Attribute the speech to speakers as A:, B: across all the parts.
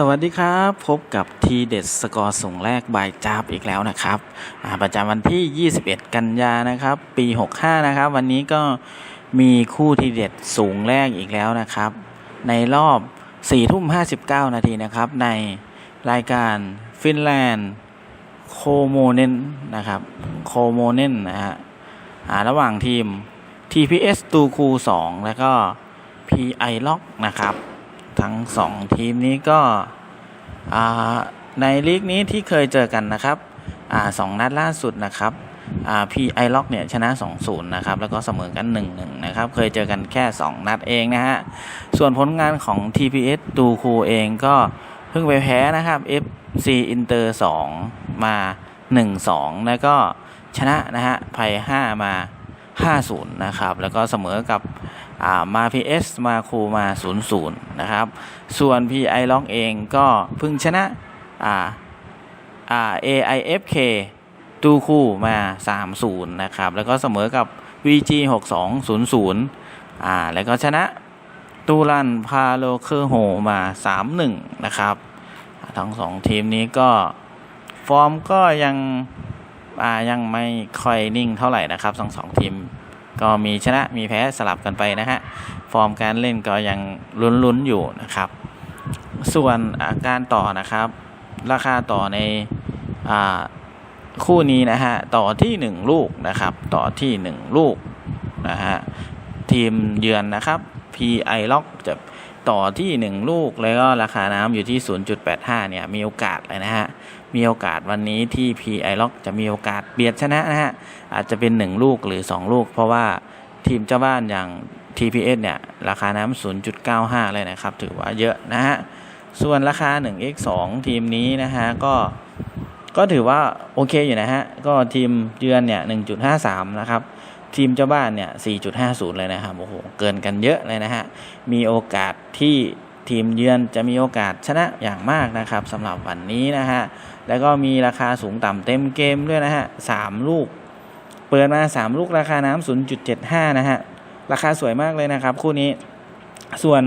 A: สวัสดีครับ พบกับทีเด็ดสกอร์ส่งแรกบายจาบอีกแล้วนะครับประจำวันที่ 21 กันยานะครับ ปี 65 นะครับ วันนี้ก็มีคู่ทีเด็ดสูงแรกอีกแล้วนะครับ ในรอบ4ทุ่ม 59 นาทีนะครับ ในรายการฟินแลนด์โคโมเนนนะครับโคโมเนนนะฮะระหว่างทีม TPS ตูคู 2 แล้วก็ PI ล็อกนะครับ ทั้งสองทีมนี้ก็ในลีกนี้ที่เคยเจอกันนะครับอสองนัดล่าสุดนะครับอ่า PI Lock เนี่ยชนะ 2-0 นะครับ แล้วก็เสมอกัน 1-1 นะครับ เคยเจอกันแค่ 2 นัดเองนะฮะ ส่วนผลงานของ TPS ตูคูเองก็เพิ่งไปแพ้นะครับ FC Inter 2 มา 1-2 แล้วก็ชนะนะฮะไพ่5มา 5-0 นะครับ แล้วก็เสมอกับ มา PS มาคูมา 0-0 นะครับ ส่วน PI Lock เองก็เพิ่งชนะอ่าอ่า AIFK ตูคูมา 3-0 นะครับ แล้วก็เสมอกับ VG 6200 อ่า แล้วก็ชนะตูรันพาโลเคอร์โฮมา 3-1 นะครับ ทั้งสองทีมนี้ก็ฟอร์มก็ยัง อ่า ยังไม่ค่อยนิ่งเท่าไหร่นะครับ ทั้งสองทีม ก็มีชนะมีแพ้สลับกันไปนะฮะ ฟอร์มการเล่นก็ยังลุ้นๆอยู่นะครับ ส่วนอาการต่อนะครับ ราคาต่อในอคู่นี้นะฮะ ต่อที่ 1 ลูกนะครับ ต่อที่ 1 ลูกนะฮะ ทีมเยือนนะครับ PI Lock จะ ต่อที่ 1 ลูกแล้วก็ราคาน้ำอยู่ที่ 0.85 เนี่ย มีโอกาสเลยนะฮะ มีโอกาสวันนี้ที่ PI Lock จะมีโอกาสเบียดชนะนะฮะ อาจจะเป็น 1 ลูกหรือ 2 ลูก เพราะว่าทีมเจ้าบ้านอย่าง TPS เนี่ย ราคาน้ำ0.95 เลยนะครับ ถือว่าเยอะนะฮะ ส่วนราคา 1x2 ทีมนี้นะฮะ ก็ก็ถือว่าโอเคอยู่นะฮะ ก็ทีมเยือนเนี่ย 1.53 นะครับ ทีมเจ้าบ้านเนี่ย 4.50 เลยนะครับ โอ้โห เกินกันเยอะเลยนะฮะ มีโอกาสที่ทีมเยือนจะมีโอกาสชนะอย่างมากนะครับสำหรับวันนี้นะฮะ แล้วก็มีราคาสูงต่ำเต็มเกมด้วยนะฮะ3ลูก เปิดมา 3 ลูกราคาน้ำ0.75 นะฮะ ราคาสวยมากเลยนะครับ คู่นี้ ส่วน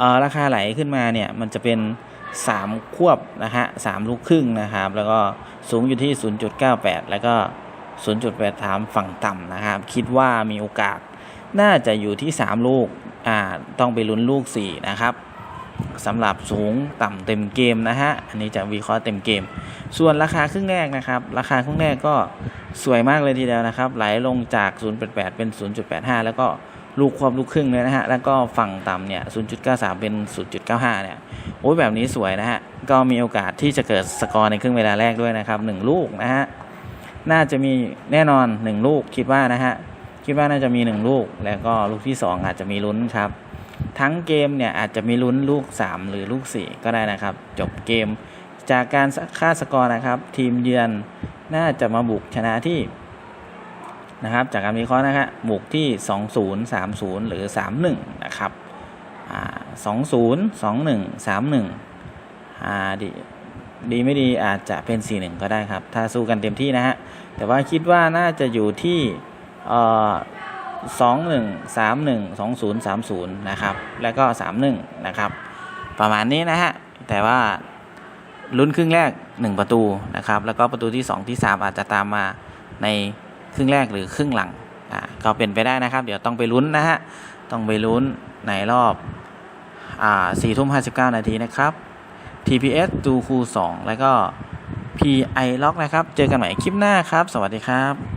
A: ออราคาไหลขึ้นมาเนี่ย มันจะเป็น3ควบนะฮะ3ลูกครึ่งนะครับ แล้วก็สูงอยู่ที่ 0.98 แล้วก็ 0.83ฝั่งต่ำนะครับ คิดว่ามีโอกาสน่าจะอยู่ที่ 3 ลูกอ่าต้องไปลุ้นลูก 4 นะครับสำหรับสูงต่ำเต็มเกมนะฮะ อันนี้จะวิเคราะห์เต็มเกม ส่วนราคาครึ่งแรกนะครับ ราคาครึ่งแรกก็สวยมากเลยทีเดียวนะครับ ไหลลงจาก 0.88เป็น 0.85 แล้วก็ลูกควบลูกครึ่งเลยนะฮะ แล้วก็ฝั่งต่ำเนี่ย 0.93 เป็น 0.95 เนี่ย โอ้ยแบบนี้สวยนะฮะ ก็มีโอกาสที่จะเกิดสกอร์ในครึ่งเวลาแรกด้วยนะครับ 1 ลูกนะฮะ น่าจะมีแน่นอน 1 ลูกคิดว่านะฮะ คิดว่าน่าจะมี 1 ลูก แล้วก็ลูกที่ 2 อาจจะมีลุ้นครับ ทั้งเกมเนี่ยอาจจะมีลุ้นลูก 3 หรือลูก 4 ก็ได้นะครับ จบเกมจากการค่าดสกอร์นะครับ ทีมเยือนน่าจะมาบุกชนะที่นะครับ จากการวิเคราะห์นะฮะบุกที่ 20 30 หรือ 31 นะครับ อ่า 20 21 31 อ่าดี ดีไม่ดีอาจจะเป็น 41 ก็ได้ครับ ถ้าสู้กันเต็มที่นะฮะ แต่ว่าคิดว่าน่าจะอยู่ที่เอ่อ21 31 20 30นย์นะครับ แล้วก็31นะครับ ประมาณนี้นะฮะ แต่ว่าลุ้นครึ่งแรก 1 ประตูนะครับ แล้วก็ประตูที่ 2 ที่ 3 อาจจะตามมาในครึ่งแรกหรือครึ่งหลังอ่าก็เป็นไปได้นะครับ เดี๋ยวต้องไปลุ้นนะฮะ ต้องไปลุ้นในรอบอ่า4ทุ่ม59นาทีนะครับ TPS ดูคู2แล้วก็ PI Lock นะครับ เจอกันใหม่คลิปหน้าครับ สวัสดีครับ